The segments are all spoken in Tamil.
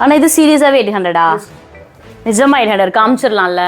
ஆனா இது சீரியஸாவே எயிட் ஹண்ட்ரடா நிஜமா எயிட் ஹண்ட்ரட் காமிச்சிடலாம்ல.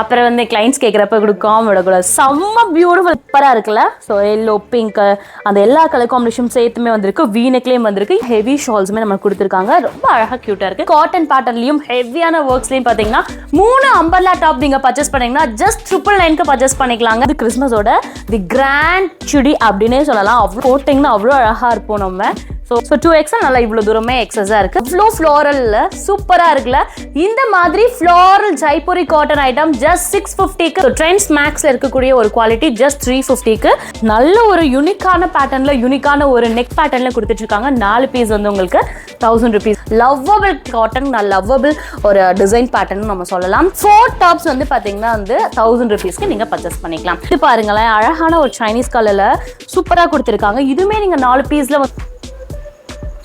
அப்புறம் வந்து கிளைண்ட்ஸ் கேட்குறப்ப கொடுக்காம விடக்கூடாது செம்ம பியூட்டிஃபுல் சூப்பராக இருக்குல்ல? ஸோ எல்லோ பிங்க் அந்த எல்லா கலர் காம்பினேஷன் சேர்த்துமே வந்திருக்கு. வீனக்லேயும் வந்திருக்கு. ஹெவி ஷால்ஸுமே நமக்கு கொடுத்துருக்காங்க. ரொம்ப அழகாக க்யூட்டாக இருக்கு. காட்டன் பேட்டர்லையும் ஹெவியான ஒர்க்ஸ்லையும் பார்த்தீங்கன்னா மூணு அம்பர்லா டாப் நீங்கள் பர்ச்சேஸ் பண்ணீங்கன்னா ஜஸ்ட் ட்ரிபிள் நைனுக்கு பர்ச்சேஸ் பண்ணிக்கலாங்க. இது கிறிஸ்மஸோட தி கிராண்ட் சுடி அப்படின்னே சொல்லலாம். அவ்வளோ போட்டிங்கன்னா அவ்வளோ அழகாக இருப்போம் நம்ம. ஸோ ஸோ டூ எக்ஸல் நல்லா இவ்வளோ தூரமே எக்ஸஸாக இருக்கு. இவ்வளோ ஃப்ளோரல்ல சூப்பராக இருக்குல்ல. இந்த மாதிரி floral Jaipuri cotton item just six ஃபிஃப்டிக்கு ட்ரெண்ட்ஸ் மேக்ஸில் இருக்கக்கூடிய ஒரு குவாலிட்டி ஜஸ்ட் த்ரீ ஃபிஃப்டிக்கு நல்ல ஒரு யூனிக்கான பேட்டர்னில் யூனிக்கான ஒரு நெக் பேட்டர்னில் கொடுத்துட்ருக்காங்க. நாலு பீஸ் வந்து உங்களுக்கு தௌசண்ட் ருபீஸ் லவ்வபிள் காட்டன் நான் லவ்வபிள் ஒரு டிசைன் பேட்டர்ன் நம்ம சொல்லலாம். ஃபோர் டாப்ஸ் வந்து பார்த்தீங்கன்னா வந்து தௌசண்ட் ருபீஸ்க்கு நீங்கள் பர்ச்சேஸ் பண்ணிக்கலாம். இது பாருங்களேன் அழகான ஒரு சைனீஸ் கலரில் சூப்பராக கொடுத்துருக்காங்க. இதுவுமே நீங்கள் நாலு பீஸில்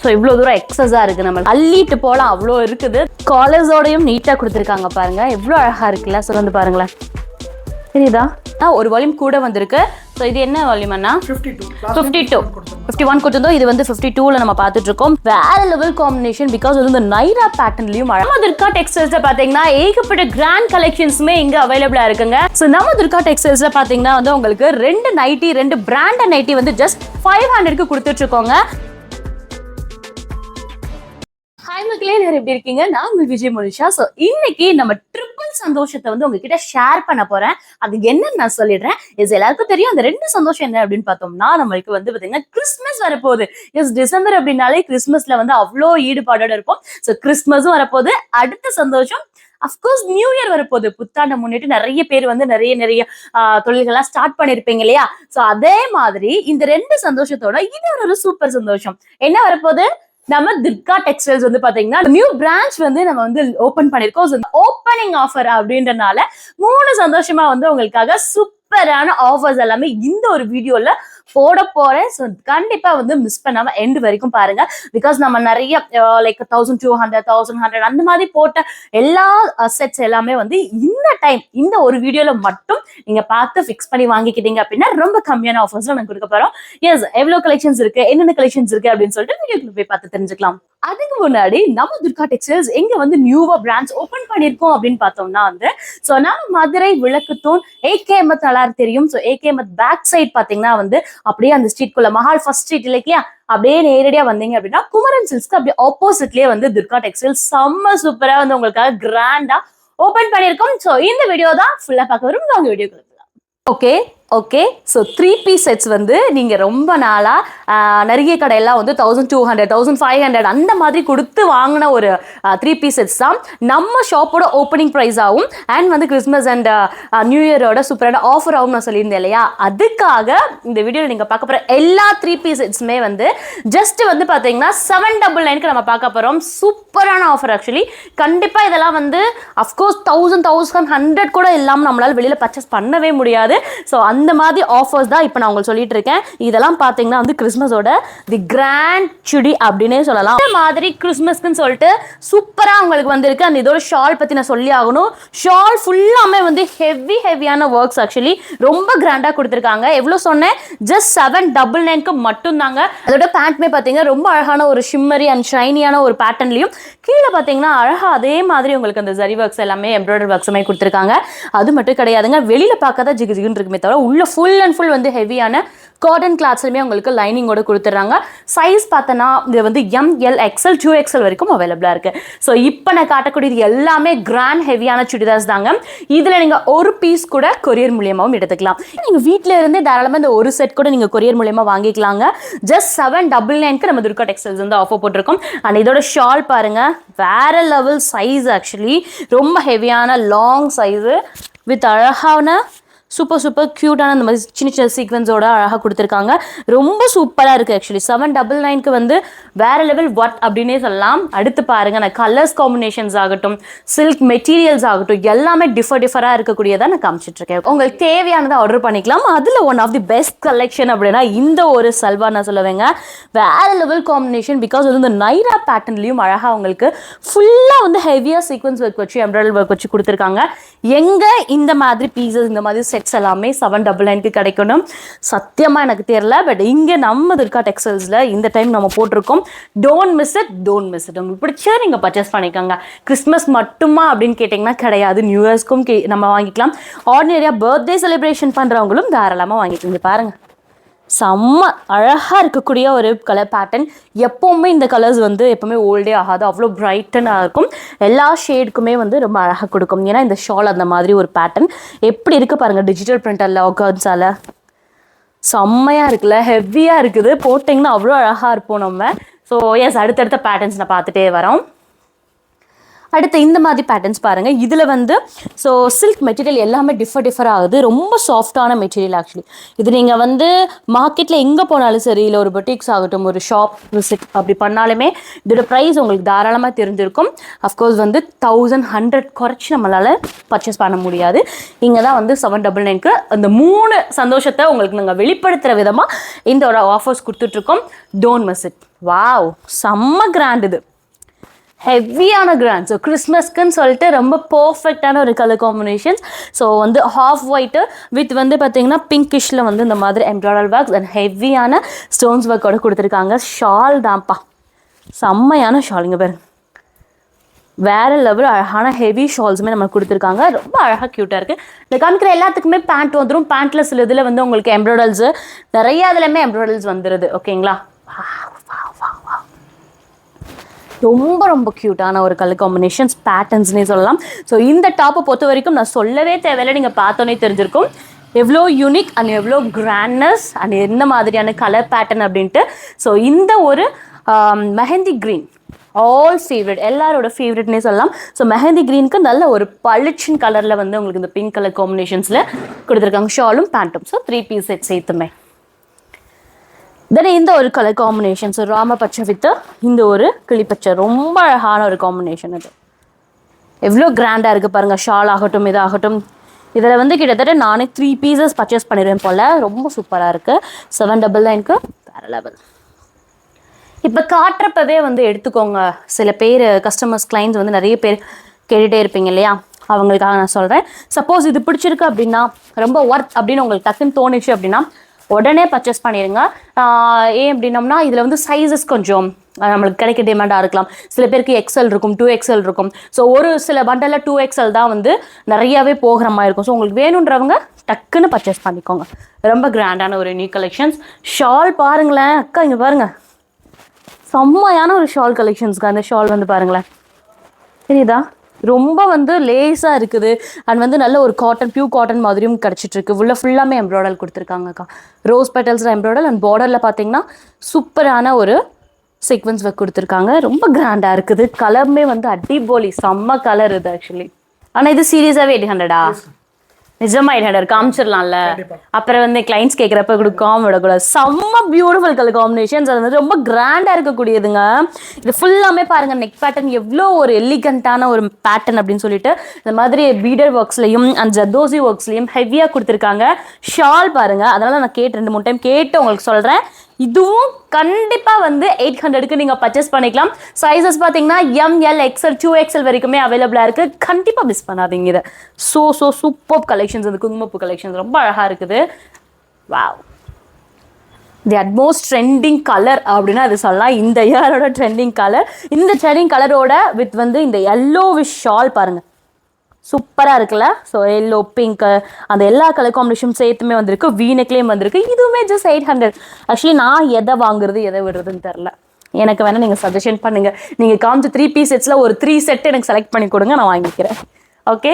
ஸோ இவ்வளோ தூரம் எக்ஸஸாக இருக்குது நம்ம அள்ளிட்டு போகலாம் அவ்வளோ இருக்குது. காலர்ஸோடையும் நீட்டாக கொடுத்துருக்காங்க பாருங்க. எவ்வளோ அழகாக இருக்குல்ல? ஸோ வந்து பாருங்களேன். தெரியுதா? ஆ ஒரு வால்யூம் கூட வந்திருக்கு. ஸோ இது என்ன வால்யூம் அண்ணா? Fifty two fifty two fifty one கொடுத்துருந்தோம். இது வந்து ஃபிஃப்டி டூவில் நம்ம பார்த்துட்டு இருக்கோம் வேற லெவல் காம்பினேஷன் பிகாஸ் வந்து இந்த நைரா பேட்டர்ன்லையும் நம்ம துர்கா டெக்ஸ்டைல்ஸில் பார்த்தீங்கன்னா ஏகப்பட்ட கிராண்ட் கலெக்ஷன்ஸுமே இங்கே அவைலபிளாக இருக்குங்க. ஸோ நம்ம துர்கா டெக்ஸ்டைல்ஸில் பார்த்தீங்கன்னா வந்து உங்களுக்கு ரெண்டு நைட்டி ரெண்டு பிராண்டட் நைட்டி வந்து ஜஸ்ட் ஃபைவ் ஹண்ட்ரட்க்கு கொடுத்துட்டு இருக்கோங்க ஹாய் மக்களே எல்லாரும் எப்படி இருக்கீங்க? நான் உங்கள் விஜய் மோனிஷா. ஸோ இன்னைக்கு நம்ம ட்ரிபிள் சந்தோஷத்தை வந்து உங்ககிட்ட ஷேர் பண்ண போறேன். அது என்னன்னு நான் சொல்லிடுறேன். இது எல்லாருக்கும் தெரியும்? அந்த ரெண்டு சந்தோஷம் என்ன அப்படின்னு பார்த்தோம்னா நம்மளுக்கு வந்து பார்த்தீங்கன்னா கிறிஸ்மஸ் வரப்போகுது. எஸ் டிசம்பர் அப்படின்னாலே கிறிஸ்மஸ்ல வந்து அவ்வளோ ஈடுபாடோட இருப்போம். ஸோ கிறிஸ்மஸும் வரப்போகுது. அடுத்த சந்தோஷம் அஃப்கோர்ஸ் நியூ இயர் வரப்போகுது. புத்தாண்டை முன்னிட்டு நிறைய பேர் வந்து நிறைய நிறைய தொழில்கள்லாம் ஸ்டார்ட் பண்ணிருப்பீங்க இல்லையா? ஸோ அதே மாதிரி இந்த ரெண்டு சந்தோஷத்தோட இது ஒரு சூப்பர் சந்தோஷம். என்ன வரப்போகுது? நம்ம துர்கா டெக்ஸ்டைல்ஸ் வந்து பாத்தீங்கன்னா நியூ பிரான்ச் வந்து நம்ம வந்து ஓபன் பண்ணிருக்கோம். ஓப்பனிங் ஆஃபர் அப்படின்றனால மூணு சந்தோஷமா வந்து உங்களுக்காக சூப்பரான ஆஃபர்ஸ் எல்லாமே இந்த ஒரு வீடியோல போட போறேன். ஸோ கண்டிப்பா வந்து மிஸ் பண்ணாம எண்ட் வரைக்கும் பாருங்க. பிகாஸ் நம்ம நிறைய like thousand two hundred thousand hundred அந்த மாதிரி போட்ட எல்லா அசெட்ஸ் எல்லாமே வந்து இந்த டைம் இந்த ஒரு வீடியோல மட்டும் நீங்க பார்த்து ஃபிக்ஸ் பண்ணி வாங்கிக்கிட்டீங்க அப்படின்னா ரொம்ப கம்மியான ஆஃபர்ஸ் நாங்க கொடுக்க போறோம். எஸ் எவ்வளவு கலெக்ஷன்ஸ் இருக்கு என்னென்ன கலெக்ஷன்ஸ் இருக்கு அப்படின்னு சொல்லிட்டு வீடியோக்குள்ள போய் பார்த்து தெரிஞ்சுக்கலாம். அதுக்கு முன்னாடி நம்ம துர்கா டெக்ஸ்டைல்ஸ் எங்க வந்து நியூவா பிரான்ச் ஓபன் பண்ணிருக்கோம் அப்படின்னு பார்த்தோம்னா வந்து ஸோ நம்ம மதுரை விளக்குத்தூண் ஏகேஎம்எத் நல்லா தெரியும். ஸோ ஏகேஎம்எத் பேக் சைட் பாத்தீங்கன்னா வந்து அப்படியே அந்த ஸ்ட்ரீட்குள்ள மஹால் ஃபர்ஸ்ட் ஸ்ட்ரீட் இல்லையா? அப்படியே நேரடியா வந்தீங்க அப்படின்னா குமரன் சில்ஸ்க்கு அப்படியே ஆப்போசிட்லயே வந்து துர்கா டெக்ஸ்டைல்ஸ் செம்ம சூப்பரா வந்து உங்களுக்காக கிராண்டா ஓபன் பண்ணிருக்கோம். ஸோ இந்த வீடியோ தான் ஃபுல்லா பார்க்க வரும். வாங்க video okay okay so three piece sets வந்து நீங்கள் ரொம்ப நாளாக நிறைய கடையெல்லாம் வந்து thousand two hundred thousand five hundred அந்த மாதிரி கொடுத்து வாங்கின ஒரு த்ரீ பீஸ் செட்ஸ் தான். நம்ம ஷாப்போட ஓப்பனிங் ப்ரைஸாகவும் அண்ட் வந்து கிறிஸ்மஸ் அண்ட் நியூ இயரோட சூப்பரான ஆஃபர் ஆகும் நான் சொல்லியிருந்தேன் இல்லையா? அதுக்காக இந்த வீடியோவில் நீங்கள் பார்க்க போகிற எல்லா த்ரீ பீஸ் செட்ஸுமே வந்து ஜஸ்ட் வந்து பார்த்தீங்கன்னா செவன் டபுள் நைனுக்கு நம்ம பார்க்க போகிறோம் சூப்பரான ஆஃபர் ஆக்சுவலி கண்டிப்பாக இதெல்லாம் வந்து அஃப்கோர்ஸ் தௌசண்ட் தௌசண்ட் ஹண்ட்ரட் கூட இல்லாமல் நம்மளால் வெளியில் பர்ச்சேஸ் பண்ணவே முடியாது. ஸோ அந்த மாதிரி ஆஃபர்ஸ் தான் இப்போ நான் உங்களுக்கு சொல்லிட்டு இருக்கேன். இதெல்லாம் பார்த்தீங்கன்னா வந்து கிறிஸ்மஸோட தி கிராண்ட் சுடி அப்படின்னே சொல்லலாம். இந்த மாதிரி கிறிஸ்மஸ்க்குன்னு சொல்லிட்டு சூப்பராக உங்களுக்கு வந்திருக்கு. அந்த இதோட ஷால் பற்றி நான் சொல்லி ஆகணும். ஷால் ஃபுல்லாமே வந்து ஹெவி ஹெவியான ஒர்க்ஸ் ஆக்சுவலி ரொம்ப கிராண்டாக கொடுத்துருக்காங்க. எவ்வளோ சொன்னேன்? ஜஸ்ட் செவன் டபுள் நைன்க்கு மட்டும்தாங்க. அதோட பேண்ட்மே பார்த்தீங்கன்னா ரொம்ப அழகான ஒரு ஷிம்மரி அண்ட் ஷைனியான ஒரு பேட்டர்ன்லையும் கீழே பார்த்தீங்கன்னா அழகாக அதே மாதிரி உங்களுக்கு அந்த ஜரி ஒர்க்ஸ் எல்லாமே எம்ப்ராய்டரி ஒர்க்ஸுமே கொடுத்துருக்காங்க. அது மட்டும் கிடையாதுங்க. வெளியில் பார்க்க தான் ஜிகு ஜிகுன்னு இருக்குமே தவிர உள்ளே ஃபுல் அண்ட் ஃபுல் வந்து ஹெவியான காட்டன் கிளாத்ஸ்லையுமே உங்களுக்கு லைனிங்கோட கொடுத்துட்றாங்க. சைஸ் பார்த்தோன்னா இது வந்து M L XL two XL வரைக்கும் அவைலபிளாக இருக்குது ஸோ இப்போ நான் காட்டக்கூடியது எல்லாமே கிராண்ட் ஹெவியான சுடிதார்ஸ் தாங்க. இதில் நீங்கள் ஒரு பீஸ் கூட கொரியர் மூலியமாகவும் எடுத்துக்கலாம். நீங்கள் வீட்டில் இருந்தே தாராளமாக இந்த ஒரு செட் கூட நீங்கள் கொரியர் மூலியமாக வாங்கிக்கலாங்க. ஜஸ்ட் செவன் டபுள் நைனுக்கு நம்ம துர்கா டெக்ஸ்டைல்ஸ் வந்து ஆஃபர் போட்டிருக்கோம். அண்ட் இதோட ஷால் பாருங்கள் வேற லெவல் சைஸ் ஆக்சுவலி ரொம்ப ஹெவியான லாங் சைஸு வித் அழகான சூப்பர் சூப்பர் க்யூட்டான இந்த மாதிரி சின்ன சின்ன சீக்வன்ஸோட அழகாக கொடுத்துருக்காங்க. ரொம்ப சூப்பராக இருக்குது ஆக்சுவலி செவன் டபுள் நைனுக்கு வந்து வேற லெவல் ஒட் அப்படின்னே சொல்லலாம். அடுத்து பாருங்க நான் கலர்ஸ் காம்பினேஷன்ஸ் ஆகட்டும் சில்க் மெட்டீரியல்ஸ் ஆகட்டும் எல்லாமே டிஃபர் டிஃபராக இருக்கக்கூடியதாக நான் காமிச்சிட்டு இருக்கேன் உங்களுக்கு தேவையானதை ஆர்டர் பண்ணிக்கலாம். அதில் one of the best collection அப்படின்னா இந்த ஒரு சல்வார் நான் சொல்லுவேங்க. வேற லெவல் காம்பினேஷன் பிகாஸ் வந்து இந்த நைரா பேட்டர்ன்லையும் அழகாக உங்களுக்கு ஃபுல்லாக வந்து ஹெவியாக சீக்வன்ஸ் ஒர்க் வச்சு எம்ப்ராய்டரி ஒர்க் வச்சு கொடுத்துருக்காங்க. எங்கே இந்த மாதிரி பீசஸ் இந்த மாதிரி செட்ஸ் எல்லாமே செவன் டபுள் நைனுக்கு கிடைக்கணும். சத்தியமாக எனக்கு தெரியல பட் இங்கே நம்ம துர்கா டெக்ஸ்டைல்ஸில் இந்த டைம் நம்ம போட்டிருக்கோம். Don't miss it don't miss it உங்களுக்கு பிடிச்சா நீங்கள் பர்ச்சேஸ் பண்ணிக்கோங்க. கிறிஸ்மஸ் மட்டுமா அப்படின்னு கேட்டிங்கன்னா கிடையாது. நியூ இயர்ஸ்க்கும் கே நம்ம வாங்கிக்கலாம். ஆர்டினரியாக பர்த்டே செலிப்ரேஷன் பண்ணுறவங்களும் தாராளமாக வாங்கிக்கோங்க. பாருங்கள் செம்ம அழகாக இருக்கக்கூடிய ஒரு கலர் பேட்டர்ன் எப்போவுமே இந்த கலர்ஸ் வந்து எப்போவுமே ஓல்டே ஆகாது. அவ்வளோ பிரைட்டனாக இருக்கும். எல்லா ஷேடுக்குமே வந்து ரொம்ப அழகாக கொடுக்கும். ஏன்னா இந்த ஷால் அந்த மாதிரி ஒரு பேட்டர்ன் எப்படி இருக்குது பாருங்கள் டிஜிட்டல் பிரிண்டரில் ஒர்க்ஸால் செம்மையாக இருக்குல்ல? ஹெவியாக இருக்குது. போட்டிங்கன்னா அவ்வளோ அழகாக இருப்போம் நம்ம. ஸோ எஸ் அடுத்தடுத்த பேட்டர்ன்ஸ் நான் பார்த்துட்டே வரோம். அடுத்து இந்த மாதிரி பேட்டர்ன்ஸ் பாருங்கள் இதில் வந்து ஸோ சில்க் மெட்டீரியல் எல்லாமே டிஃபர் டிஃபர் ஆகுது. ரொம்ப சாஃப்டான மெட்டீரியல் ஆக்சுவலி இது நீங்கள் வந்து மார்க்கெட்டில் எங்கே போனாலும் சரி இல்லை ஒரு பொட்டிக்ஸ் ஆகட்டும் ஒரு ஷாப் விசிட் அப்படி பண்ணாலுமே இதோட ப்ரைஸ் உங்களுக்கு தாராளமாக தெரிஞ்சிருக்கும். அஃப்கோர்ஸ் வந்து தௌசண்ட் ஹண்ட்ரட் குறைச்சி நம்மளால் பர்ச்சேஸ் பண்ண முடியாது. இங்கே தான் வந்து செவன் டபுள் நைனுக்கு அந்த மூணு சந்தோஷத்தை உங்களுக்கு நாங்கள் வெளிப்படுத்துகிற விதமாக இந்த ஒரு ஆஃபர்ஸ் கொடுத்துட்ருக்கோம் டோன்ட் மிஸ் இட் வாவ் செம்ம கிராண்ட் இது. ஹெவியான கிராண்ட் ஸோ கிறிஸ்மஸ்க்குன்னு சொல்லிட்டு ரொம்ப பர்ஃபெக்டான ஒரு கலர் காம்பினேஷன்ஸ் ஸோ வந்து ஹாஃப் ஒயிட்டு வித் வந்து பார்த்தீங்கன்னா பிங்கிஷில் வந்து இந்த மாதிரி எம்ப்ராய்டர் ஒர்க்ஸ் அண்ட் ஹெவியான ஸ்டோன்ஸ் ஒர்க்கோட கொடுத்துருக்காங்க. ஷால் தான்ப்பா. செம்மையான ஷாலுங்க இங்கே பாருங்க. வேற லெவல் அழகான ஹெவி ஷால்ஸுமே நம்ம கொடுத்துருக்காங்க. ரொம்ப அழகாக க்யூட்டாக இருக்குது இந்த காமிக்கிற எல்லாத்துக்குமே பேண்ட் வந்துடும் பேண்ட்டில் சில இதில் வந்து உங்களுக்கு எம்ப்ராய்டல்ஸு நிறைய இதுலையுமே எம்ப்ராய்டல்ஸ் வந்துடுது ஓகேங்களா ரொம்ப ரொம்ப க்யூட்டான ஒரு கலர் காம்பினேஷன்ஸ் பேட்டர்ன்ஸ்னே சொல்லலாம். ஸோ இந்த டாப்பை பொறுத்த வரைக்கும் நான் சொல்லவே தேவையில்லை. நீங்கள் பார்த்தோன்னே தெரிஞ்சிருக்கும். எவ்வளோ யூனிக் அண்ட் எவ்வளோ கிராண்ட்னஸ் அண்ட் எந்த மாதிரியான கலர் பேட்டர்ன் அப்படின்ட்டு. ஸோ இந்த ஒரு மெஹந்தி க்ரீன் ஆல் ஃபேவரட் எல்லாரோட ஃபேவரட்னே சொல்லலாம். ஸோ மெஹந்தி க்ரீனுக்கு நல்ல ஒரு பளிச்சின் கலரில் வந்து உங்களுக்கு இந்த பிங்க் கலர் காம்பினேஷன்ஸில் கொடுத்துருக்காங்க. ஷாலும் பேண்ட்டும் ஸோ த்ரீ பீஸ் செட் சேர்த்துமே. தென் இந்த ஒரு கலர் காம்பினேஷன் ஸோ ராம பச்சை வித்து இந்த ஒரு கிளிப்பச்சை. ரொம்ப அழகான ஒரு காம்பினேஷன் இது எவ்வளோ கிராண்டாக இருக்குது பாருங்கள் ஷால் ஆகட்டும் இதாகட்டும். இதில் வந்து கிட்டத்தட்ட நானே த்ரீ பீசஸ் பர்ச்சேஸ் பண்ணிடுவேன் போல். ரொம்ப சூப்பராக இருக்குது செவன் டபுள் நைனுக்கு வேறு லெவல் இப்போ காட்டுறப்பவே வந்து எடுத்துக்கோங்க. சில பேர் கஸ்டமர்ஸ் கிளைண்ட்ஸ் வந்து நிறைய பேர் கேட்டுகிட்டே இருப்பீங்க இல்லையா? அவங்களுக்காக நான் சொல்கிறேன் சப்போஸ் இது பிடிச்சிருக்கு அப்படின்னா ரொம்ப ஒர்த் அப்படின்னு உங்களுக்கு டக்குன்னு தோணுச்சு அப்படின்னா உடனே பர்ச்சேஸ் பண்ணிடுங்க ஏன் அப்படின்னம்னா இதில் வந்து சைஸஸ் கொஞ்சம் நம்மளுக்கு கிடைக்க டிமாண்டாக இருக்கலாம். சில பேருக்கு எக்ஸல் இருக்கும் டூ எக்ஸல் இருக்கும். ஸோ ஒரு சில பண்டலில் டூ எக்ஸல் தான் வந்து நிறையாவே போகிற மாதிரி இருக்கும். ஸோ உங்களுக்கு வேணுன்றவங்க டக்குன்னு பர்ச்சேஸ் பண்ணிக்கோங்க. ரொம்ப கிராண்டான ஒரு நியூ கலெக்ஷன்ஸ் ஷால் பாருங்களேன். அக்கா இங்கே பாருங்கள் செம்மையான ஒரு ஷால் கலெக்ஷன்ஸ்க்கு அந்த ஷால் வந்து பாருங்களேன். தெரியுதா? ரொம்ப வந்து லேஸாக இருக்குது. அண்ட் வந்து நல்ல ஒரு காட்டன் பியூ காட்டன் மாதிரியும் கிடச்சிட்ருக்கு. உள்ளே உள்ள ஃபுல்லாமே எம்ப்ராய்டல் கொடுத்துருக்காங்கக்கா ரோஸ் பெட்டல்ஸில் எம்ப்ராய்டல் அண்ட் பார்டரில் பார்த்தீங்கன்னா சூப்பரான ஒரு சீக்வன்ஸ் ஒர்க் கொடுத்துருக்காங்க. ரொம்ப கிராண்டாக இருக்குது. கலருமே வந்து அடிபோலி. செம்ம கலர் இது ஆக்சுவலி ஆனால் இது சீரியஸாகவே எயிட் ஹண்ட்ரடா நிஜமா ஹண்ட்ரட் காமிச்சிடலாம்ல. அப்புறம் வந்து கிளைண்ட்ஸ் கேட்குறப்ப கொடுக்காம விடக்கூடாது. செம்ம பியூட்டிஃபுல் கலர் காம்பினேஷன்ஸ் அது வந்து ரொம்ப கிராண்டாக இருக்கக்கூடியதுங்க. இது ஃபுல்லாமே பாருங்க நெக் பேட்டர்ன் எவ்வளோ ஒரு எலிகண்ட்டான ஒரு பேட்டர்ன் அப்படின்னு சொல்லிட்டு இந்த மாதிரி பீடர் ஒர்க்ஸ்லையும் அண்ட் ஜர்தோசி ஒர்க்ஸ்லையும் ஹெவியாக கொடுத்துருக்காங்க. ஷால் பாருங்க. அதனால நான் கேட்டு ரெண்டு மூணு டைம் கேட்டு உங்களுக்கு சொல்கிறேன் இதுவும் கண்டிப்பாக வந்து எயிட் ஹண்ட்ரடுக்கு நீங்கள் பர்ச்சேஸ் பண்ணிக்கலாம். சைஸஸ் பார்த்தீங்கன்னா எம்எல் எக்ஸ்எல் டூ எக்ஸ்எல் வரைக்குமே அவைலபிளாக இருக்குது கண்டிப்பாக மிஸ் பண்ணாதீங்க இதை. ஸோ ஸோ சூப்பர் கலெக்ஷன்ஸ் இந்த குங்குமப்பூ கலெக்ஷன்ஸ் ரொம்ப அழகாக இருக்குது. Wow the utmost trending colour அப்படின்னா அது சொல்லலாம். இந்த இயரோட ட்ரெண்டிங் கலர் இந்த ட்ரெண்டிங் கலரோட வித் வந்து இந்த எல்லோ விஷ் ஷால் பாருங்கள் சூப்பராக இருக்குல்ல? ஸோ எல்லோ பிங்க் அந்த எல்லா கலர் காம்பினேஷன் சேர்த்துமே வந்திருக்கு. வீனக்லேயும் வந்திருக்கு. இதுவுமே ஜஸ்ட் எயிட் ஹண்ட்ரட் ஆக்சுவலி நான் எதை வாங்குறது எதை விடுறதுன்னு தெரில எனக்கு வேணால் நீங்கள் சஜஷன் பண்ணுங்கள் நீங்கள் காமிச்ச த்ரீ பீஸ் செட்ஸில் ஒரு த்ரீ செட் எனக்கு செலக்ட் பண்ணி கொடுங்க நான் வாங்கிக்கிறேன். ஓகே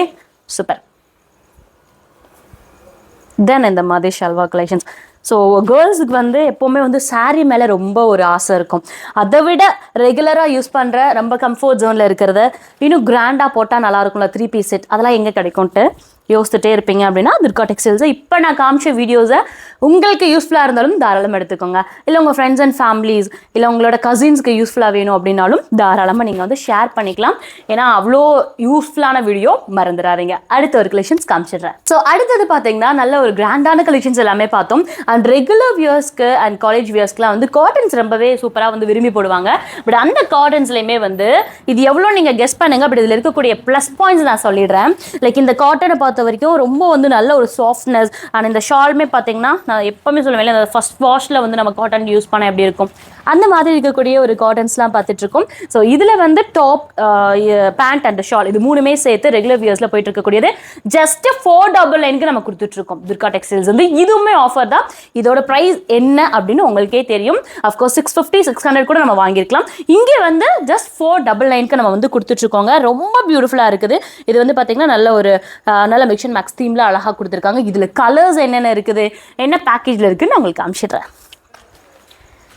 சூப்பர் தென் இந்த மாதிரி ஷல்வா கலெக்ஷன்ஸ் ஸோ கேர்ள்ஸுக்கு வந்து எப்போவுமே வந்து saree மேலே ரொம்ப ஒரு ஆசை இருக்கும். அதை விட ரெகுலராக யூஸ் பண்ணுற ரொம்ப கம்ஃபர்ட் ஜோனில் இருக்கிறத இன்னும் கிராண்டாக போட்டால் நல்லா இருக்கும்ல த்ரீ பீஸ் செட் அதெல்லாம் எங்கே கிடைக்கும்ட்டு? யோசிச்சுட்டே இருப்பீங்க அப்படின்னா துர்கா டெக்ஸ்டைல்ஸை இப்போ நான் காமிச்ச வீடியோஸை உங்களுக்கு யூஸ்ஃபுல்லாக இருந்தாலும் தாராளமாக எடுத்துக்கோங்க. இல்லை உங்கள் ஃப்ரெண்ட்ஸ் அண்ட் ஃபேமிலிஸ் இல்லை உங்களோட கசின்ஸ்க்கு யூஸ்ஃபுல்லாக வேணும் அப்படின்னாலும் தாராளமாக நீங்கள் வந்து ஷேர் பண்ணிக்கலாம். ஏன்னா அவ்வளோ யூஸ்ஃபுல்லான வீடியோ மறந்துடாதீங்க அடுத்த ஒரு கலெக்ஷன்ஸ் காமிச்சிடுறேன். ஸோ அடுத்தது பார்த்தீங்கன்னா நல்ல ஒரு கிராண்டான கலெக்ஷன்ஸ் எல்லாமே பார்த்தோம். அண்ட் ரெகுலர் வியர்ஸ்க்கு அண்ட் காலேஜ் வியர்ஸ்க்குலாம் வந்து காட்டன்ஸ் ரொம்பவே சூப்பராக வந்து விரும்பி போடுவாங்க. பட் அந்த காட்டன்ஸ்லையுமே வந்து இது எவ்வளோ நீங்கள் கெஸ் பண்ணுங்க. பட் இதில் இருக்கக்கூடிய ப்ளஸ் பாயிண்ட்ஸ் நான் சொல்லிடுறேன். லைக் இந்த காட்டனை பார்த்து பொறுத்த வரைக்கும் ரொம்ப வந்து நல்ல ஒரு சாஃப்ட்னஸ் அண்ட் இந்த ஷாலுமே பார்த்தீங்கன்னா நான் எப்பவுமே சொல்லுவேன் இல்லை ஃபர்ஸ்ட் வாஷில் வந்து நம்ம காட்டன் யூஸ் பண்ண எப்படி இருக்கும்? அந்த மாதிரி இருக்கக்கூடிய ஒரு காட்டன்ஸ்லாம் பார்த்துட்டு இருக்கோம் ஸோ இதில் வந்து டாப் பேண்ட் அண்ட் ஷால் இது மூணுமே சேர்த்து ரெகுலர் வியர்ஸில் போயிட்டு இருக்கக்கூடியது ஜஸ்ட் ஃபோர் டபுள் நைனுக்கு நம்ம கொடுத்துட்டு இருக்கோம் துர்கா டெக்ஸ்டைல்ஸ் வந்து இதுவுமே ஆஃபர் தான். இதோட ப்ரைஸ் என்ன அப்படின்னு உங்களுக்கே தெரியும். Of course six fifty six hundred கூட நம்ம வாங்கியிருக்கலாம். இங்கே வந்து ஜஸ்ட் ஃபோர் டபுள் நைனுக்கு நம்ம வந்து கொடுத்துட்ருக்கோங்க. ரொம்ப பியூட்டிஃபுல்லாக இருக்குது. இது வந்து பார்த்திங்கன்னா நல்ல ஒரு நல்ல மிக்சன் மேக்ஸ் தீமில் அழகாக கொடுத்துருக்காங்க. இதில் கலர்ஸ் என்னென்ன இருக்குது? என்ன பேக்கேஜில் இருக்குதுன்னு உங்களுக்கு காமிச்சிடுறேன்.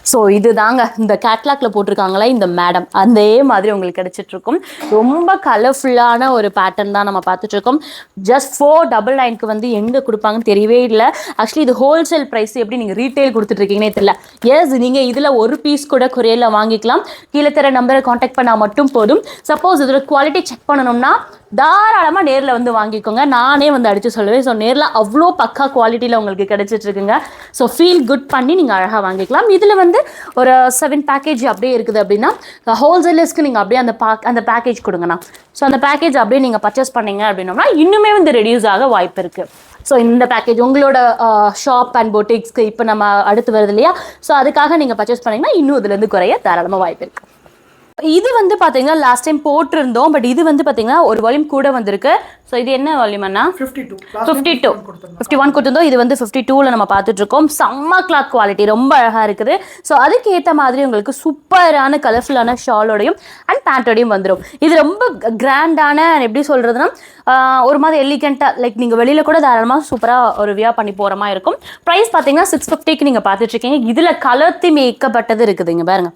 ஸோ இதுதாங்க இந்த கேட்லாக்ல போட்டிருக்காங்களா இந்த மேடம் அதே மாதிரி உங்களுக்கு கிடைச்சிட்டு இருக்கும் ரொம்ப கலர்ஃபுல்லான ஒரு பேட்டர்ன் தான் நம்ம பார்த்துட்டு இருக்கோம் ஜஸ்ட் ஃபோர் டபுள் நைனுக்கு வந்து எங்கே கொடுப்பாங்கன்னு தெரியவே இல்லை. ஆக்சுவலி இது ஹோல்சேல் ப்ரைஸ் எப்படி நீங்கள் ரீட்டைல் கொடுத்துட்ருக்கீங்கன்னே தெரியல. எஸ் நீங்கள் இதில் ஒரு பீஸ் கூட கொரியரில் வாங்கிக்கலாம். கீழே தர நம்பரை காண்டாக்ட் பண்ணால் மட்டும் போதும். சப்போஸ் இதோட குவாலிட்டி செக் பண்ணணும்னா தாராளமாக நேரில் வந்து வாங்கிக்கோங்க. நானே வந்து அடித்து சொல்லுவேன். ஸோ நேரில் அவ்வளோ பக்கா குவாலிட்டியில் உங்களுக்கு கிடைச்சிட்ருக்குங்க. ஸோ ஃபீல் குட் பண்ணி நீங்கள் அழகாக வாங்கிக்கலாம். இதில் வந்து ஒரு செவன் பேக்கேஜ் அப்படியே இருக்குது அப்படின்னா ஹோல்சேலர்ஸ்க்கு நீங்கள் அப்படியே அந்த பா அந்த பேக்கேஜ் கொடுங்கண்ணா. ஸோ அந்த பேக்கேஜ் அப்படியே நீங்கள் பர்ச்சேஸ் பண்ணீங்க அப்படின்னோம்னா இன்னுமே வந்து ரெடியூஸ் ஆக வாய்ப்பு இருக்குது ஸோ இந்த பேக்கேஜ் உங்களோட ஷாப் அண்ட் பொட்டிக்ஸ்க்கு இப்போ நம்ம அடுத்து வருது இல்லையா? ஸோ அதுக்காக நீங்கள் பர்ச்சேஸ் பண்ணீங்கன்னா இன்னும் இதுலேருந்து குறைய தாராளமாக வாய்ப்பு இருக்குது இது வந்து பாத்தீங்கன்னா லாஸ்ட் டைம் போட்டிருந்தோம் பட் இது வந்து பாத்தீங்கன்னா ஒரு வால்யூம் கூட வந்திருக்கு. ஸோ இது என்ன வால்யூம் அண்ணா? Fifty two fifty two fifty one கொடுத்துருந்தோம். இது வந்து ஃபிஃப்டி டூவில் நம்ம பார்த்துட்டு இருக்கோம் செம்ம கிளாத் குவாலிட்டி ரொம்ப அழகாக இருக்குது. ஸோ அதுக்கு ஏற்ற மாதிரி உங்களுக்கு சூப்பரான கலர்ஃபுல்லான ஷாலோடையும் அண்ட் பேண்ட்டோடையும் வந்துடும் இது ரொம்ப கிராண்டான எப்படி சொல்கிறதுனா ஒரு மாதிரி எலிகண்ட்டாக லைக் நீங்கள் வெளியில் கூட தாராளமாக சூப்பராக ஒரு வியா பண்ணி போகிற மாதிரி இருக்கும். ப்ரைஸ் பார்த்தீங்கன்னா சிக்ஸ் ஃபிஃப்டிக்கு நீங்கள் பார்த்துட்ருக்கீங்க இதில் கலர் தீம் ஏக்கப்பட்டது இருக்குது இங்கே பாருங்க.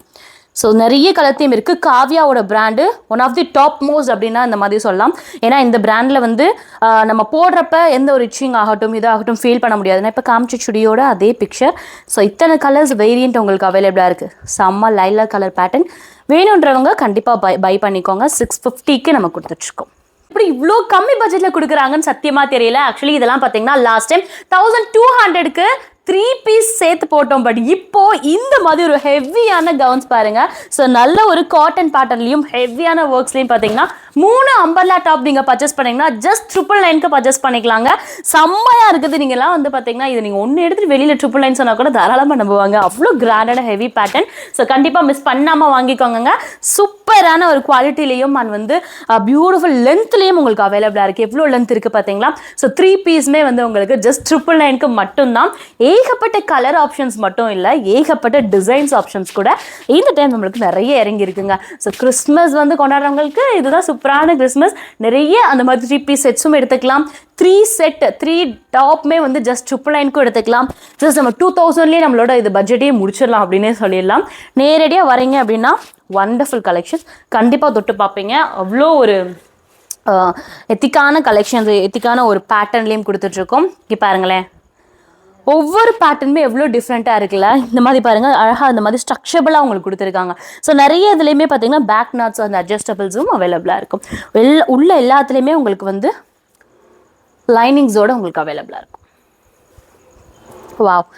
ஸோ நிறைய கலர் தீம் இருக்குது காவியாவோட brand one of the top most அப்படின்னா இந்த மாதிரி சொல்லலாம். ஏன்னா இந்த பிராண்டில் வந்து நம்ம போடுறப்ப எந்த ஒரு இச்சிங் ஆகட்டும் இதாகட்டும் ஃபீல் பண்ண முடியாது. நான் இப்போ காமிச்ச சுடியோட அதே பிக்சர் ஸோ இத்தனை கலர்ஸ் வேரியண்ட் உங்களுக்கு அவைலபிளாக இருக்குது செம்ம லைலா கலர் பேட்டர்ன் வேணுன்றவங்க கண்டிப்பாக பை பை பண்ணிக்கோங்க. சிக்ஸ் ஃபிஃப்டிக்கு நம்ம கொடுத்துட்ருக்கோம். இப்படி இவ்வளோ கம்மி பட்ஜெட்டில் கொடுக்குறாங்கன்னு சத்தியமாக தெரியல. ஆக்சுவலி இதெல்லாம் பார்த்தீங்கன்னா லாஸ்ட் டைம் தௌசண்ட் டூ ஹண்ட்ரடுக்கு த்ரீ பீஸ் சேர்த்து போட்டோம் பட் இப்போ இந்த மாதிரி ஒரு ஹெவியான கவுன்ஸ் பாருங்க. ஸோ நல்ல ஒரு காட்டன் பேட்டர்ன்லையும் ஹெவியான ஒர்க்ஸ்லையும் பார்த்தீங்கன்னா மூணு அம்பர்லா டாப் நீங்கள் பர்ச்சேஸ் பண்ணீங்கன்னா ஜஸ்ட் ட்ரிபிள் நைனுக்கு பர்ச்சேஸ் பண்ணிக்கலாங்க. செம்மையாக இருக்குது. நீங்கள்லாம் வந்து பார்த்தீங்கன்னா இது நீங்கள் ஒன்று எடுத்துட்டு வெளியில் ட்ரிபிள் நைன் சொன்னால் கூட தாராளமாக நம்புவாங்க. அவ்வளோ கிராண்டான ஹெவி பேட்டர்ன் ஸோ கண்டிப்பாக மிஸ் பண்ணாமல் வாங்கிக்கோங்க சூப்பரான ஒரு குவாலிட்டிலையும் அண்ட் வந்து பியூட்டிஃபுல் லென்த்லேயும் உங்களுக்கு அவைலபிளாக இருக்குது எவ்வளோ லென்த் இருக்குது பார்த்தீங்களா ஸோ த்ரீ பீஸுமே வந்து உங்களுக்கு ஜஸ்ட் ட்ரிபிள் நைனுக்கு மட்டும்தான். ஏகப்பட்ட கலர் ஆப்ஷன்ஸ் மட்டும் இல்லை ஏகப்பட்ட டிசைன்ஸ் ஆப்ஷன்ஸ் கூட இந்த டைம் நம்மளுக்கு நிறைய இறங்கி இருக்குங்க ஸோ கிறிஸ்மஸ் வந்து கொண்டாடுறவங்களுக்கு இதுதான் சூப்பரான கிறிஸ்மஸ் நிறைய அந்த மாதிரி த்ரீ பீஸ் செட்ஸும் எடுத்துக்கலாம். த்ரீ செட் த்ரீ டாப்மே வந்து ஜஸ்ட் ட்ரிபிள் நைனுக்கும் எடுத்துக்கலாம். ஜஸ்ட் நம்ம டூ தௌசண்ட்லேயே நம்மளோட இது பட்ஜெட்டே முடிச்சிடலாம் அப்படின்னே சொல்லிடலாம். நேரடியாக வரீங்க அப்படின்னா ஒண்டர்ஃபுல் கலெக்ஷன்ஸ் கண்டிப்பாக தொட்டு பார்ப்பீங்க. அவ்வளோ ஒரு எத்திக்கான கலெக்ஷன்ஸ் எத்திக்கான ஒரு பேட்டர்ன்லேயும் கொடுத்துட்ருக்கோம் இங்கே பாருங்களேன். ஒவ்வொரு பேட்டர்னுமே எவ்வளோ டிஃப்ரெண்ட்டாக இருக்குல்ல? இந்த மாதிரி பாருங்கள் அழகாக இந்த மாதிரி ஸ்ட்ரக்சபிளாக உங்களுக்கு கொடுத்துருக்காங்க. ஸோ நிறைய இதுலேயுமே பார்த்தீங்கன்னா பேக் நாட்ஸ் அந்த அட்ஜஸ்டபிள்ஸும் அவைலபிளாக இருக்கும். எல் உள்ள எல்லாத்துலேயுமே உங்களுக்கு வந்து லைனிங்ஸோட உங்களுக்கு அவைலபிளாக இருக்கும். வாவ்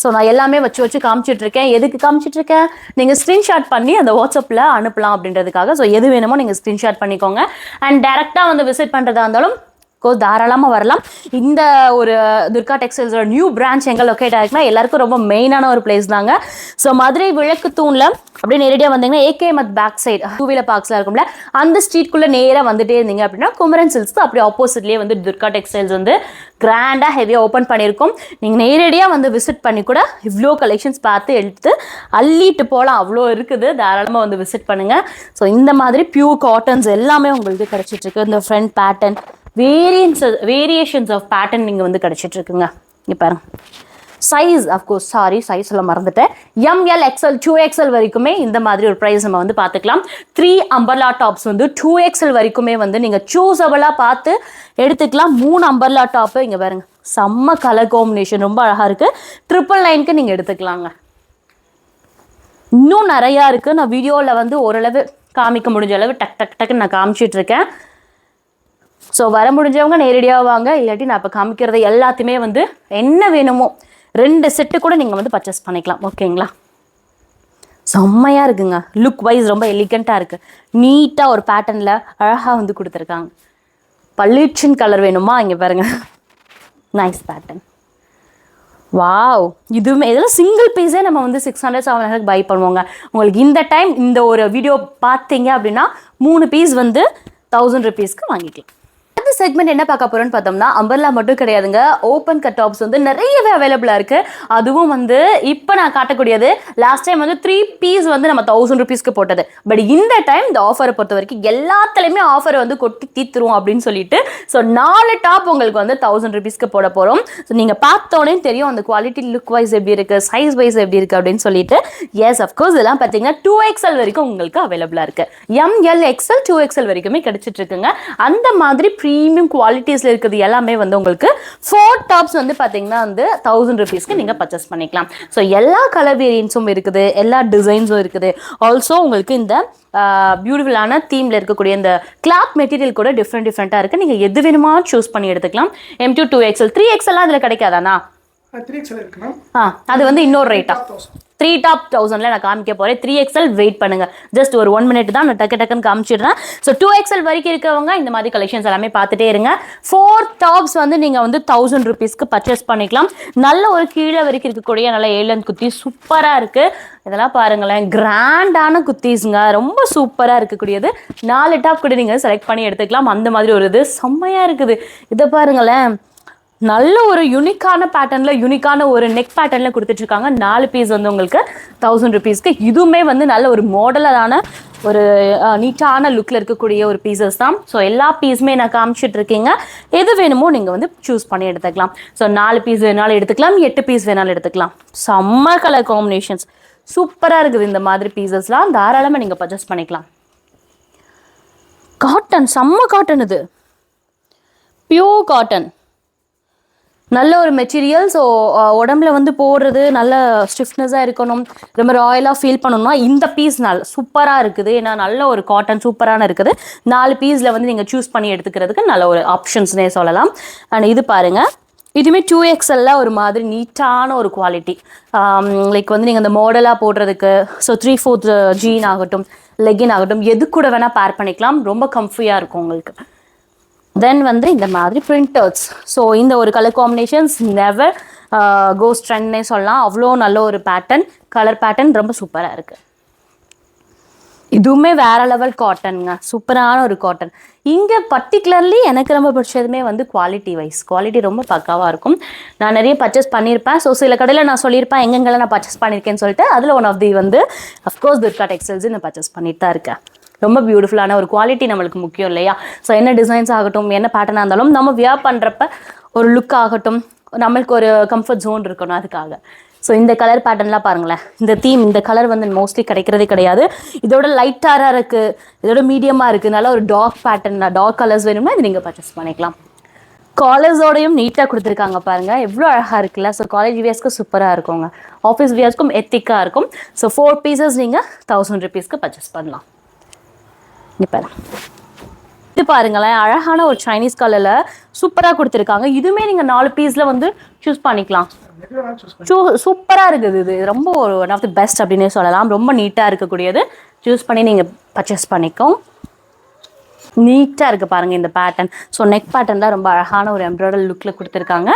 ஸோ நான் எல்லாமே வச்சு வச்சு காமிச்சிட்டு இருக்கேன். எதுக்கு காமிச்சிட்டு இருக்கேன்? நீங்கள் ஸ்க்ரீன்ஷாட் பண்ணி அந்த வாட்ஸ்அப்பில் அனுப்பலாம் அப்படின்றதுக்காக. ஸோ எது வேணுமோ நீங்கள் ஸ்க்ரீன்ஷாட் பண்ணிக்கோங்க. அண்ட் டேரெக்டாக வந்து விசிட் பண்ணுறதா இருந்தாலும் அஃப்கோர்ஸ் தாராளமாக வரலாம். இந்த ஒரு துர்கா டெக்ஸ்டைல்ஸோட நியூ பிரான்ச் எங்கே லொக்கேட் ஆகிருக்குன்னா எல்லாருக்கும் ரொம்ப மெயினான ஒரு பிளேஸ் தாங்க. ஸோ மதுரை விளக்கு தூணில் அப்படியே நேரடியாக வந்தீங்கன்னா ஏகே மத் பேக் சைடு டூ வீலர் பார்க்ஸ்லாம் இருக்கும்ல அந்த ஸ்ட்ரீட்குள்ளே நேராக வந்துட்டே இருந்தீங்க அப்படின்னா குமரன் சில்ஸ் அப்படியே ஆப்போசிட்லேயே வந்து துர்கா டெக்ஸ்டைல்ஸ் வந்து கிராண்டாக ஹெவியாக ஓப்பன் பண்ணியிருக்கோம். நீங்கள் நேரடியாக வந்து விசிட் பண்ணி கூட இவ்வளோ கலெக்ஷன்ஸ் பார்த்து எடுத்து அள்ளிட்டு போகலாம் அவ்வளோ இருக்குது. தாராளமாக வந்து விசிட் பண்ணுங்கள் ஸோ இந்த மாதிரி பியூர் காட்டன்ஸ் எல்லாமே உங்களுக்கு கிடச்சிட்ருக்கு இந்த front pattern variance variations of pattern நீங்கள் வந்து கிடச்சிட்டு இருக்குங்க இங்கே பாருங்க. சைஸ் அஃப்கோர்ஸ் சாரி சைஸ் சொல்ல மறந்துட்டேன். எம்எல் எக்ஸ்எல் டூ எக்ஸ்எல் வரைக்குமே இந்த மாதிரி ஒரு ப்ரைஸ் நம்ம வந்து பார்த்துக்கலாம். த்ரீ அம்பர்லா டாப்ஸ் வந்து டூ எக்ஸ்எல் வரைக்குமே வந்து நீங்கள் சூஸபிளாக பார்த்து எடுத்துக்கலாம். மூணு அம்பர்லா டாப்பு இங்கே பாருங்க. செம்ம கலர் காம்பினேஷன் ரொம்ப அழகாக இருக்குது ட்ரிபிள் நைனுக்கு நீங்கள் எடுத்துக்கலாங்க. இன்னும் நிறையா இருக்குது நான் வீடியோவில் வந்து ஓரளவு காமிக்க முடிஞ்ச அளவு டக் டக் டக்குன்னு நான் காமிச்சிட்ருக்கேன் ஸோ வர முடிஞ்சவங்க நேரடியாக வாங்க. இல்லாட்டி நான் இப்போ காமிக்கிறது எல்லாத்தையுமே வந்து என்ன வேணுமோ ரெண்டு செட்டு கூட நீங்கள் வந்து பர்ச்சேஸ் பண்ணிக்கலாம். ஓகேங்களா செம்மையாக இருக்குங்க. லுக் வைஸ் ரொம்ப எலிகண்ட்டாக இருக்குது நீட்டாக ஒரு பேட்டர்னில் அழகாக வந்து கொடுத்துருக்காங்க. பளிச்சின் கலர் வேணுமா? இங்கே பாருங்க. நைஸ் பேட்டர்ன் வாவ் இதுவுமே இதெல்லாம் சிங்கிள் பீஸே நம்ம வந்து six hundred seven hundred buy பண்ணுவோங்க. உங்களுக்கு இந்த டைம் இந்த ஒரு வீடியோ பார்த்தீங்க அப்படின்னா மூணு பீஸ் வந்து தௌசண்ட் ருபீஸ்க்கு வாங்கிக்கலாம். செக்மெண்ட் என்ன பார்க்க போறோம்னு பார்த்தோம்னா அம்பர்லா மட்டும் கிடையாதுங்க. ஓப்பன் கட் டாப்ஸ் வந்து நிறையவே அவைலபிளாக இருக்கு. அதுவும் வந்து இப்போ நான் காட்டக்கூடியது லாஸ்ட் டைம் வந்து த்ரீ பீஸ் வந்து நம்ம தௌசண்ட் ருபீஸ்க்கு போட்டது. பட் இந்த டைம் இந்த ஆஃபரை பொறுத்த வரைக்கும் எல்லாத்துலேயுமே ஆஃபர் வந்து கொட்டி தீத்துருவோம் அப்படின்னு சொல்லிட்டு ஸோ நாலு டாப் உங்களுக்கு வந்து தௌசண்ட் ருபீஸ்க்கு போட போகிறோம் ஸோ நீங்கள் பார்த்தோன்னே தெரியும் அந்த குவாலிட்டி லுக் வைஸ் எப்படி இருக்கு சைஸ் வைஸ் எப்படி இருக்கு அப்படின்னு சொல்லிட்டு. எஸ் அஃப்கோர்ஸ் இதெல்லாம் பார்த்தீங்கன்னா டூ எக்ஸ்எல் வரைக்கும் உங்களுக்கு அவைலபிளாக இருக்கு. எம்எல் எக்ஸ்எல் டூ எக்ஸ்எல் வரைக்குமே கிடைச்சிட்டு இருக்குங்க. அந்த மாதிரி ப்ரீ ப்ரீமியம் குவாலிட்டிஸில் இருக்கிறது எல்லாமே வந்து உங்களுக்கு ஃபோர் டாப்ஸ் வந்து பார்த்தீங்கன்னா வந்து தௌசண்ட் ருபீஸ்க்கு நீங்கள் பர்ச்சேஸ் பண்ணிக்கலாம். ஸோ எல்லா கலர் வேரியன்ஸும் இருக்குது எல்லா டிசைன்ஸும் இருக்குது. ஆல்சோ உங்களுக்கு இந்த பியூட்டிஃபுல்லான தீமில் இருக்கக்கூடிய இந்த கிளாத் மெட்டீரியல் கூட டிஃப்ரெண்ட் டிஃப்ரெண்ட்டாக இருக்குது நீங்கள் எது வேணுமா சூஸ் பண்ணி எடுத்துக்கலாம். M two two XL three எக்ஸ்எல்லாம் அதில் கிடைக்காதாண்ணா? அது வந்து இன்னொரு ரேட்டா த்ரீ டாப் தௌசண்ட்ல நான் காமிக்க போறேன். த்ரீ எக்ஸ்எல் வெயிட் பண்ணுங்க. ஜஸ்ட் ஒரு ஒன் மினிட் தான் நான் டக்கு டக்குன்னு காமிச்சிடுறேன். ஸோ டூ எக்ஸ்எல் வரைக்கும் இருக்கவங்க இந்த மாதிரி கலெக்ஷன்ஸ் எல்லாமே பார்த்துட்டே இருங்க. ஃபோர் டாப்ஸ் வந்து நீங்க வந்து தௌசண்ட் ருபீஸ்க்கு பர்ச்சேஸ் பண்ணிக்கலாம். நல்ல ஒரு கீழே வரைக்கும் இருக்கக்கூடிய நல்ல ஏலன் குத்தி சூப்பரா இருக்கு. இதெல்லாம் பாருங்களேன். கிராண்டான குத்தீஸுங்க. ரொம்ப சூப்பரா இருக்கக்கூடியது. நாலு டாப் கூட நீங்க செலக்ட் பண்ணி எடுத்துக்கலாம். அந்த மாதிரி ஒரு இது. செம்மையா இருக்குது. இதை பாருங்களேன். நல்ல ஒரு யூனிக்கான பேட்டர்ன்ல யூனிக்கான ஒரு நெக் பேட்டர்ன்ல கொடுத்துட்ருக்காங்க. நாலு பீஸ் வந்து உங்களுக்கு தௌசண்ட் ருபீஸ்க்கு இதுவுமே வந்து நல்ல ஒரு மாடலான ஒரு நீட்டான லுக்கில் இருக்கக்கூடிய ஒரு பீசஸ் தான். ஸோ எல்லா பீஸுமே நான் காமிச்சிட்டு இருக்கீங்க எது வேணுமோ நீங்கள் வந்து சூஸ் பண்ணி எடுத்துக்கலாம். ஸோ நாலு பீஸ் வேணாலும் எடுத்துக்கலாம். எட்டு பீஸ் வேணாலும் எடுத்துக்கலாம். செம்ம கலர் காம்பினேஷன்ஸ் சூப்பராக இருக்குது இந்த மாதிரி பீசஸ்லாம் தாராளமாக நீங்கள் பர்ச்சேஸ் பண்ணிக்கலாம். காட்டன் செம்ம காட்டன் இது. பியோர் காட்டன் நல்ல ஒரு மெட்டீரியல் ஸோ உடம்புல வந்து போடுறது நல்ல ஸ்டிஃப்னஸாக இருக்கணும். ரொம்ப ராயலாக ஃபீல் பண்ணணும்னா இந்த பீஸ் நல்ல சூப்பராக இருக்குது. ஏன்னா நல்ல ஒரு காட்டன் சூப்பரான இருக்குது. நாலு பீஸில் வந்து நீங்கள் சூஸ் பண்ணி எடுத்துக்கிறதுக்கு நல்ல ஒரு ஆப்ஷன்ஸ்னே சொல்லலாம். அண்ட் இது பாருங்கள் இதுவுமே டூ எக்ஸ்எல்ல ஒரு மாதிரி நீட்டான ஒரு குவாலிட்டி லைக் வந்து நீங்கள் அந்த மாடலாக போடுறதுக்கு ஸோ த்ரீ ஃபோர்த் ஜீன் ஆகட்டும் லெகின் ஆகட்டும் எது கூட வேணால் பேர் பண்ணிக்கலாம். ரொம்ப கம்ஃபியாக இருக்கும் உங்களுக்கு. தென் வந்து இந்த மாதிரி பிரிண்டர்ஸ் ஸோ இந்த ஒரு கலர் காம்பினேஷன்ஸ் நெவர் கோஸ் ட்ரெண்ட்னே சொல்லலாம். அவ்வளோ நல்ல ஒரு பேட்டர்ன் கலர் பேட்டர்ன் ரொம்ப சூப்பராக இருக்குது இதுவுமே வேற லெவல் காட்டனுங்க சூப்பரான ஒரு காட்டன் இங்கே பர்டிகுலர்லி எனக்கு ரொம்ப பிடிச்சதுமே வந்து குவாலிட்டி வைஸ் குவாலிட்டி ரொம்ப பக்காவாக இருக்கும். நான் நிறைய பர்ச்சேஸ் பண்ணியிருப்பேன். ஸோ சில கடையில் நான் சொல்லியிருப்பேன் எங்கெங்கெல்லாம் நான் பர்ச்சேஸ் பண்ணியிருக்கேன்னு சொல்லிட்டு அதில் ஒன் ஆஃப் தி வந்து அஃப்கோர்ஸ் துர்கா டெக்ஸ்டைல்ஸ் நான் பர்ச்சேஸ் பண்ணிட்டு தான் இருக்கேன். ரொம்ப பியூட்டிஃபுல்லான ஒரு குவாலிட்டி நம்மளுக்கு முக்கியம் இல்லையா? ஸோ என்ன டிசைன்ஸ் ஆகட்டும் என்ன பேட்டர்னாக இருந்தாலும் நம்ம வியர் பண்ணுறப்ப ஒரு லுக் ஆகட்டும் நம்மளுக்கு ஒரு கம்ஃபர்ட் ஜோன் இருக்கணும் அதுக்காக. ஸோ இந்த கலர் பேட்டர்ன்லாம் பாருங்களேன். இந்த தீம் இந்த கலர் வந்து மோஸ்ட்லி கிடைக்கிறதே கிடையாது. இதோட லைட்டாராக இருக்குது இதோட மீடியமாக இருக்குதுனால ஒரு டார்க் பேட்டர்ன் டார்க் கலர்ஸ் வேணும்னா இது நீங்கள் பர்ச்சேஸ் பண்ணிக்கலாம். காலேஜோடையும் நீட்டாக கொடுத்துருக்காங்க பாருங்க. எவ்வளோ அழகாக இருக்குல்ல? ஸோ காலேஜ் வியர்ஸ்க்கு சூப்பராக இருக்குங்க. ஆஃபீஸ் வியர்ஸ்க்கும் எத்திக்காக இருக்கும். ஸோ ஃபோர் பீசஸ் நீங்கள் தௌசண்ட் ருபீஸ்க்கு பர்ச்சேஸ் பண்ணலாம். இங்க இது பாருங்களேன் அழகான ஒரு சைனீஸ் கலர்ல சூப்பரா கொடுத்துருக்காங்க. இதுவுமே நீங்க நாலு பீஸ்ல வந்து சூஸ் பண்ணிக்கலாம். சூ சூப்பராக இருக்குது இது. ரொம்ப ஒரு ஒன் ஆஃப் தி பெஸ்ட் அப்படின்னே சொல்லலாம். ரொம்ப நீட்டாக இருக்கக்கூடியது. சூஸ் பண்ணி நீங்கள் பர்ச்சேஸ் பண்ணிக்கோ. நீட்டாக இருக்குது பாருங்கள் இந்த பேட்டர்ன் ஸோ நெக் பேட்டர்னில் ரொம்ப அழகான ஒரு எம்ப்ராய்டர் லுக்கில் கொடுத்துருக்காங்க.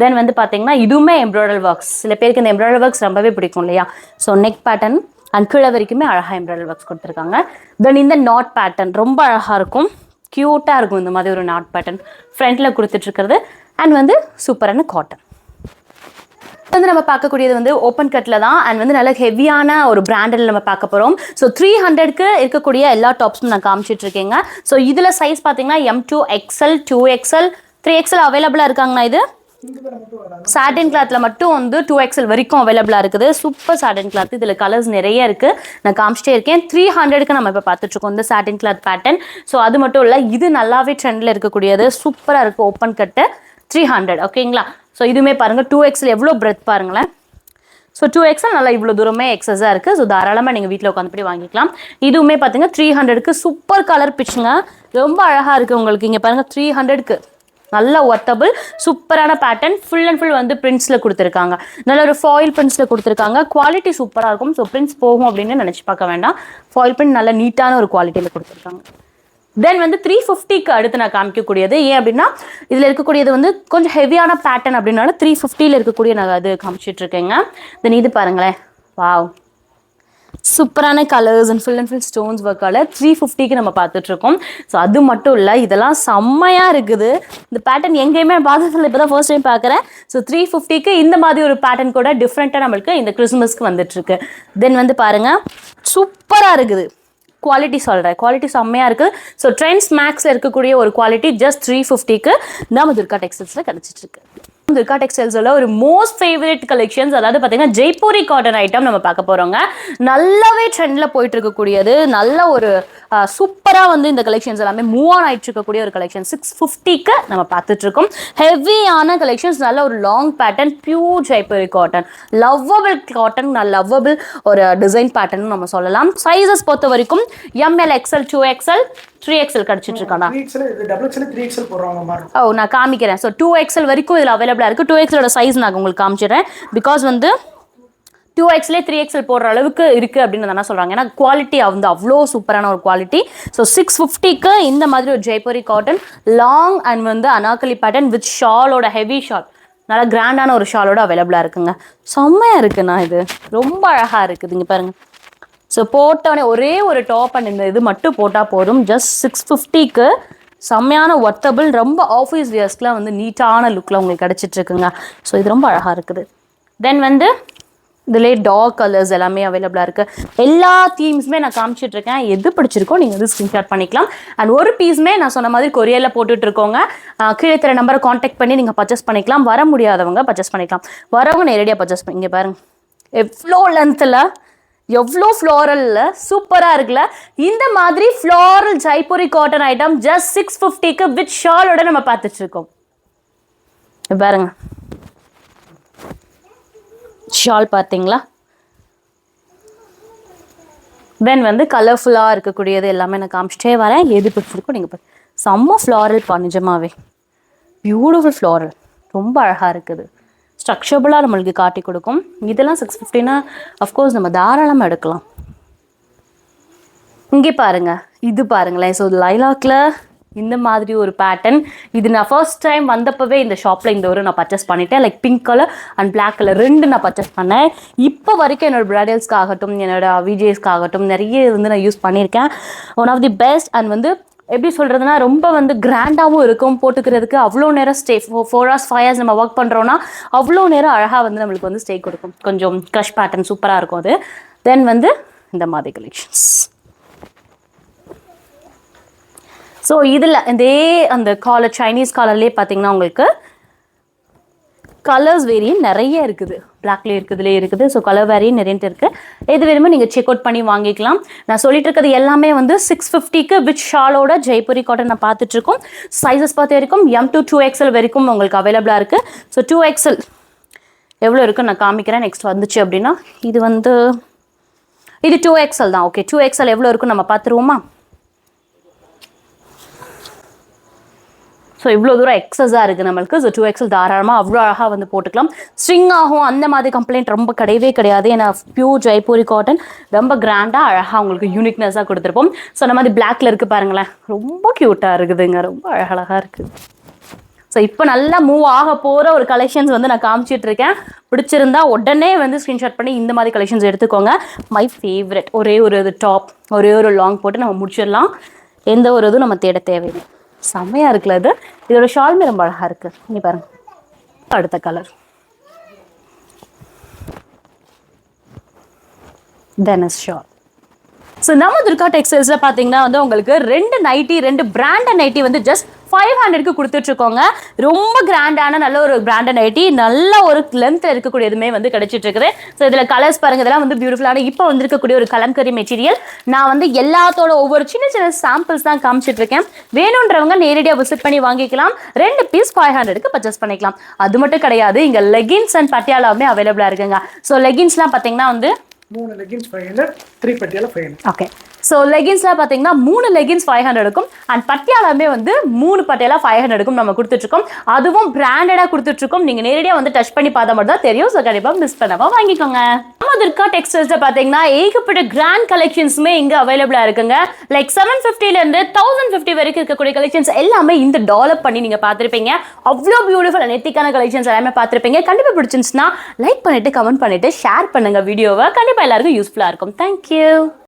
தென் வந்து பார்த்தீங்கன்னா இதுவுமே எம்ப்ராய்டர் ஒர்க்ஸ் சில பேருக்கு இந்த எம்ப்ராய்டர் ஒர்க்ஸ் ரொம்பவே பிடிக்கும் இல்லையா? ஸோ நெக் பேட்டர்ன் அண்ட் கீழே வரைக்குமே அழகாக எம்ப்ராய்டரி ஒர்க்ஸ் கொடுத்துருக்காங்க. தென் இந்த நாட் பேட்டர்ன் ரொம்ப அழகாக இருக்கும். க்யூட்டாக இருக்கும் இந்த மாதிரி ஒரு நாட் பேட்டர்ன் ஃப்ரண்ட்டில் கொடுத்துட்ருக்கிறது. அண்ட் வந்து சூப்பரான காட்டன் வந்து நம்ம பார்க்கக்கூடியது வந்து ஓப்பன் கட்டில் தான். அண்ட் வந்து நல்ல ஹெவியான ஒரு பிராண்டில் நம்ம பார்க்க போகிறோம் ஸோ த்ரீ ஹண்ட்ரட்க்கு இருக்கக்கூடிய எல்லா டாப்ஸும் நான் காமிச்சிட்டு இருக்கேங்க ஸோ இதில் சைஸ் பார்த்தீங்கன்னா M two XL two XL three XL அவைலபிளாக இருக்காங்கண்ணா இது? சாட்டன் மட்டும் சாட்டின் கிளாத்ல மட்டும் வந்து டூ எக்ஸ்எல் வரைக்கும் அவைலபிளாக இருக்குது. சூப்பர் சாட்டின் கிளாத் இதில் கலர்ஸ் நிறைய இருக்குது நான் காமிச்சிட்டே இருக்கேன். த்ரீ ஹண்ட்ரடுக்கு நம்ம இப்போ பார்த்துட்ருக்கோம் இந்த சாட்டின் கிளாத் பேட்டர்ன் ஸோ அது மட்டும் இல்லை இது நல்லாவே ட்ரெண்டில் இருக்கக்கூடியது. சூப்பராக இருக்குது ஓப்பன் கட்டு த்ரீ ஹண்ட்ரட் ஓகேங்களா ஸோ இதுவுமே பாருங்கள் டூ எக்ஸ்எல் எவ்வளோ பிரெத் பாருங்களேன். ஸோ டூ எக்ஸல் நல்லா இவ்வளோ தூரமே எக்ஸஸாக இருக்குது ஸோ தாராளமாக நீங்கள் வீட்டில் உட்காந்துப்படி வாங்கிக்கலாம். இதுவுமே பார்த்தீங்கன்னா த்ரீ ஹண்ட்ரடுக்கு சூப்பர் கலர் பிச்சுங்க ரொம்ப அழகாக இருக்குது உங்களுக்கு. இங்கே பாருங்கள் த்ரீ ஹண்ட்ரடுக்கு நல்ல ஒர்த்தபிள் சூப்பரான பேட்டர்ன் ஃபுல் அண்ட் ஃபுல் வந்து பிரிண்ட்ஸில் கொடுத்துருக்காங்க. நல்ல ஒரு ஃபாயில் பிரிண்ட்ஸில் கொடுத்துருக்காங்க. குவாலிட்டி சூப்பராக இருக்கும். ஸோ பிரிண்ட்ஸ் போகும் அப்படின்னு நினச்சி பார்க்க வேண்டாம். ஃபாயில் பிரிண்ட் நல்ல நீட்டான ஒரு குவாலிட்டியில் கொடுத்துருக்காங்க. தென் வந்து த்ரீ ஃபிஃப்டிக்கு அடுத்து நான் காமிக்கக்கூடியது. ஏன் அப்படின்னா இதில் இருக்கக்கூடியது வந்து கொஞ்சம் ஹெவியான பேட்டர்ன் அப்படின்னால த்ரீ ஃபிஃப்டியில் இருக்கக்கூடிய நான் அது காமிச்சிட்டு இருக்கேங்க. தென் இது பாருங்களேன். வாவ் சூப்பரான colours and full and full stones ஒர்க்கால three ஃபிஃப்டிக்கு நம்ம பார்த்துட்ருக்கோம். ஸோ அது மட்டும் இல்லை இதெல்லாம் செம்மையாக இருக்குது. இந்த பேட்டர்ன் எங்கேயுமே பார்த்ததில்ல இப்போ தான் ஃபர்ஸ்ட் டைம் பார்க்குறேன். ஸோ த்ரீ ஃபிஃப்டிக்கு இந்த மாதிரி ஒரு பேட்டர்ன் கூட டிஃப்ரெண்ட்டாக நம்மளுக்கு இந்த கிறிஸ்மஸ்க்கு வந்துட்டுருக்கு தென் வந்து பாருங்கள் சூப்பராக இருக்குது. குவாலிட்டி சொல்கிறேன் குவாலிட்டி செம்மையாக இருக்குது ஸோ ட்ரெண்ட்ஸ் மேக்ஸில் இருக்கக்கூடிய ஒரு குவாலிட்டி ஜஸ்ட் த்ரீ ஃபிஃப்டிக்கு நம்ம துர்கா டெக்ஸ்டைல்ஸில் கிடச்சிட்ருக்கு. துர்கா டெக்ஸ்டைல்ஸில் ஒரு மோஸ்ட் ஃபேவரட் கலெக்ஷன்ஸ் அதாவது பார்த்தீங்கன்னா ஜெய்ப்பூரி காட்டன் ஐட்டம் நம்ம பார்க்க போகிறோங்க நல்லாவே ட்ரெண்டில் போயிட்டு இருக்கக்கூடியது நல்ல ஒரு சூப்பராக வந்து இந்த கலெக்ஷன்ஸ் எல்லாமே மூவ் ஆன் ஆயிட்டு இருக்கக்கூடிய ஒரு கலெக்ஷன் சிக்ஸ் ஃபிஃப்டிக்கு நம்ம பார்த்துட்டு இருக்கோம். ஹெவியான கலெக்ஷன்ஸ் நல்ல ஒரு long pattern pure Jaipuri cotton lovable cotton நல்ல லவ்வபிள் ஒரு டிசைன் பேட்டர்ன் நம்ம சொல்லலாம். சைஸஸ் பொறுத்த வரைக்கும் M L XL two XL three XL கிடச்சிட்டு இருக்கானா எக்ஸல் எக்ஸல் எக்ஸல் ஓ நான் காமிக்கிறேன். ஸோ டூ எக்ஸ்எல் வரைக்கும் இதில் அவைலபிளாக இருக்குது டூ எக்ஸலோட சைஸ் நான் உங்களுக்கு காமிச்சிடுறேன். பிகாஸ் வந்து டூ எக்ஸ்லேயே த்ரீ எக்ஸ்எல் போடுற அளவுக்கு இருக்குது அப்படின்னு தானே சொல்கிறாங்க ஏன்னா குவாலிட்டி வந்து அவ்வளோ சூப்பரான ஒரு குவாலிட்டி ஸோ சிக்ஸ் ஃபிஃப்டிக்கு இந்த மாதிரி ஒரு ஜெய்ப்பூரி காட்டன் லாங் அண்ட் வந்து அனாக்கலி பேட்டர்ன் வித் ஷாலோட ஹெவி ஷால் நல்லா கிராண்டான ஒரு ஷாலோட அவைலபிளாக இருக்குங்க. செம்மையாக இருக்குண்ணா இது. ரொம்ப அழகாக இருக்குது இங்கே பாருங்கள் ஸோ போட்டோடனே ஒரே ஒரு டாப் அண்ட் இந்த இது மட்டும் போட்டால் போதும். ஜஸ்ட் சிக்ஸ் ஃபிஃப்டிக்கு செம்மையான ஒர்த்தபிள் ரொம்ப ஆஃபீஸ் வியர்ஸ்க்குலாம் வந்து நீட்டான லுக்கில் உங்களுக்கு கிடச்சிட்டு இருக்குங்க ஸோ இது ரொம்ப அழகாக இருக்குது. தென் வந்து இதுலேயே டார்க் கலர்ஸ் எல்லாமே அவைலபிளாக இருக்குது எல்லா தீம்ஸுமே நான் காமிச்சிட்டு இருக்கேன் எது பிடிச்சிருக்கோ நீங்கள் வந்து ஸ்க்ரீன்ஷாட் பண்ணிக்கலாம். அண்ட் ஒரு பீஸுமே நான் சொன்ன மாதிரி கொரியரில் போட்டுட்ருக்கோங்க. கீழே தர நம்பரை காண்டாக்ட் பண்ணி நீங்கள் பர்ச்சேஸ் பண்ணிக்கலாம். வர முடியாதவங்க பர்ச்சேஸ் பண்ணிக்கலாம். வரவங்க நேரடியாக பர்ச்சேஸ் பண்ணி இங்கே பாருங்கள் எவ்வளோ லென்த்தில் எவ்வளோ ஃப்ளோரல்ல சூப்பராக இருக்குல்ல? இந்த மாதிரி floral Jaipuri cotton item just six ஃபிஃப்டிக்கு வித் ஷாலோட நம்ம பார்த்துட்ருக்கோம். பாருங்க. ஷால் பார்த்தீங்களா? தென் வந்து கலர்ஃபுல்லாக இருக்கக்கூடியது எல்லாமே நான் காமிச்சிட்டே வரேன். எது பிடிச்சிருக்கோ நீங்கள் பாரு செம்ம ஃப்ளாரல் பா நிஜமாவே. பியூட்டிஃபுல் ஃப்ளாரல் ரொம்ப அழகாக இருக்குது. ஸ்ட்ரக்சபிளாக நம்மளுக்கு காட்டி கொடுக்கும். இதெல்லாம் சிக்ஸ் ஃபிஃப்டினா அஃப்கோர்ஸ் நம்ம தாராளமாக எடுக்கலாம். இங்கே பாருங்க இது பாருங்களேன். ஸோ லைலாக்கில் இந்த மாதிரி ஒரு பேட்டர்ன் இது நான் ஃபர்ஸ்ட் டைம் வந்தப்பவே இந்த ஷாப்பில் இந்த ஒரு நான் பர்ச்சேஸ் பண்ணிட்டேன். Like pink colour and black colour ரெண்டு நான் பர்ச்சேஸ் பண்ணேன். இப்போ வரைக்கும் என்னோடய பிரைடல்ஸ்க்கு ஆகட்டும் என்னோட விஜேஸ்க்கு ஆகட்டும் நிறைய வந்து நான் யூஸ் பண்ணியிருக்கேன். One of the best and வந்து எப்படி சொல்கிறதுனா ரொம்ப வந்து கிராண்டாகவும் இருக்கும் போட்டுக்கிறதுக்கு. அவ்வளோ நேரம் stay four hours five hours நம்ம ஒர்க் பண்ணுறோன்னா அவ்வளோ நேரம் அழகாக வந்து நம்மளுக்கு வந்து ஸ்டே கொடுக்கும். கொஞ்சம் க்ரஷ் பேட்டர்ன் சூப்பராக இருக்கும் அது. தென் வந்து இந்த மாதிரி கலெக்ஷன்ஸ் ஸோ இதில் இதே அந்த காலர் சைனீஸ் காலர்லேயே பார்த்தீங்கன்னா உங்களுக்கு கலர்ஸ் வேரியன்ட் நிறைய இருக்குது. பிளாக்லேயே இருக்குதுலேயே இருக்குது. ஸோ கலர் வேரியன்ட் நிறைய இருக்குது எது வேணுமோ நீங்கள் செக் அவுட் பண்ணி வாங்கிக்கலாம். நான் சொல்லிட்டு இருக்கிறது எல்லாமே வந்து சிக்ஸ் ஃபிஃப்டிக்கு வித் ஷாலோட ஜெய்ப்பூரி காட்டன் நான் பார்த்துட்ருக்கோம் சைஸஸ் பார்த்து வரைக்கும் எம் டு டூ எக்ஸல் வரைக்கும் உங்களுக்கு அவைலபிளாக இருக்குது ஸோ டூ எக்ஸல் எவ்வளோ இருக்குன்னு நான் காமிக்கிறேன். நெக்ஸ்ட் வந்துச்சு அப்படின்னா இது வந்து இது டூ எக்ஸல் தான். ஓகே டூ எக்ஸல் எவ்வளோ இருக்குன்னு நம்ம பார்த்துருவோமா? ஸோ இவ்வளோ தூரம் எக்ஸஸாக இருக்குது நம்மளுக்கு. ஸோ டூ எக்ஸல் தாராளமாக அவ்வளோ அழகாக வந்து போட்டுக்கலாம். ஸ்ட்ரிங் ஆகும் அந்த மாதிரி கம்ப்ளைண்ட் ரொம்ப கிடையவே கிடையாது. ஏன்னா பியூர் ஜெய்ப்பூரி காட்டன் ரொம்ப கிராண்டாக அழகாக உங்களுக்கு யூனிக்னஸாக கொடுத்துருப்போம். ஸோ அந்த மாதிரி பிளாக்ல இருக்குது பாருங்களேன். ரொம்ப க்யூட்டாக இருக்குதுங்க. ரொம்ப அழகழகாக இருக்குது ஸோ இப்போ நல்லா மூவ் ஆக போகிற ஒரு கலெக்ஷன்ஸ் வந்து நான் காமிச்சிட்டு இருக்கேன். பிடிச்சிருந்தா உடனே வந்து ஸ்க்ரீன்ஷாட் பண்ணி இந்த மாதிரி கலெக்ஷன்ஸ் எடுத்துக்கோங்க. மை ஃபேவரட் ஒரே ஒரு இது டாப் ஒரே ஒரு லாங் போட்டு நம்ம முடிச்சிடலாம். எந்த ஒரு இதுவும் நம்ம தேட தேவையில்லை. செம்மையாக இருக்குல்ல இது? இதோட ஷால்மே ரொம்ப அழகாக இருக்குது இங்கே பாருங்க. அடுத்த கலர் தெனஸ் ஷால் ஸோ நம்ம துர்கா டெக்ஸ்டைல்ஸில் பார்த்தீங்கன்னா வந்து உங்களுக்கு ரெண்டு நைட்டி ரெண்டு பிராண்டட் நைட்டி வந்து ஜஸ்ட் ஃபைவ் ஹண்ட்ரட்க்கு கொடுத்துட்ருக்கோங்க. ரொம்ப கிராண்டான நல்ல ஒரு பிராண்டட் நைட்டி நல்ல ஒரு லென்த்தில் இருக்கக்கூடியதுமே வந்து கிடைச்சிட்டு இருக்குது ஸோ இதில் கலர்ஸ் பாருங்க இதெல்லாம் வந்து பியூட்டிஃபுல்லான இப்போ வந்திருக்கக்கூடிய ஒரு கலம்கரி மெட்டீரியல் நான் வந்து எல்லாத்தோட ஒவ்வொரு சின்ன சின்ன சாம்பிள்ஸ் தான் காமிச்சிட்டு இருக்கேன் வேணுன்றவங்க நேரடியாக விசிட் பண்ணி வாங்கிக்கலாம். ரெண்டு பீஸ் ஃபைவ் ஹண்ட்ரடுக்கு பர்ச்சேஸ் பண்ணிக்கலாம். அது மட்டும் கிடையாது இங்கே லெகின்ஸ் அண்ட் பட்டியாலாவுமே அவைலபிளாக இருக்குங்க. ஸோ லெகின்ஸ்லாம் பார்த்தீங்கன்னா வந்து மூணு leggings five hundred three Patiala five hundred okay so லெகின்ஸ்லாம் பார்த்தீங்கன்னா மூணு லெகின்ஸ் ஃபைவ் ஹண்ட்ரடுக்கும் அண்ட் பட்டியாலாமே வந்து மூணு பட்டியாலா ஃபைவ் ஹண்ட்ரடுக்கும் நம்ம கொடுத்துட்ருக்கோம் அதுவும் பிராண்டடாக கொடுத்துட்ருக்கோம் நீங்கள் நேரடியாக வந்து டச் பண்ணி பார்த்தா மட்டும் தான் தெரியும். ஸோ கண்டிப்பாக மிஸ் பண்ணாமல் வாங்கிக்கோங்க. நம்ம துர்கா டெக்ஸ்டைல்ஸில் பார்த்தீங்கன்னா ஏகப்பட்ட கிராண்ட் கலெக்ஷன்ஸுமே இங்கே அவைலபிளாக இருக்குங்க. லைக் செவன் ஃபிஃப்டிலேருந்து தௌசண்ட் ஃபிஃப்டி வரைக்கும் இருக்கக்கூடிய கலெக்ஷன்ஸ் எல்லாமே இந்த டெவலப் பண்ணி நீங்கள் பார்த்துருப்பீங்க. அவ்வளோ பியூட்டிஃபுல் நெத்திக்கான கலெக்ஷன்ஸ் எல்லாமே பார்த்துருப்பீங்க. கண்டிப்பாக பிடிச்சிருந்துச்சுன்னா லைக் பண்ணிவிட்டு கமெண்ட் பண்ணிட்டு ஷேர் பண்ணுங்கள் வீடியோவை கண்டிப்பாக எல்லாருக்கும் யூஸ்ஃபுல்லாக இருக்கும். தேங்க்யூ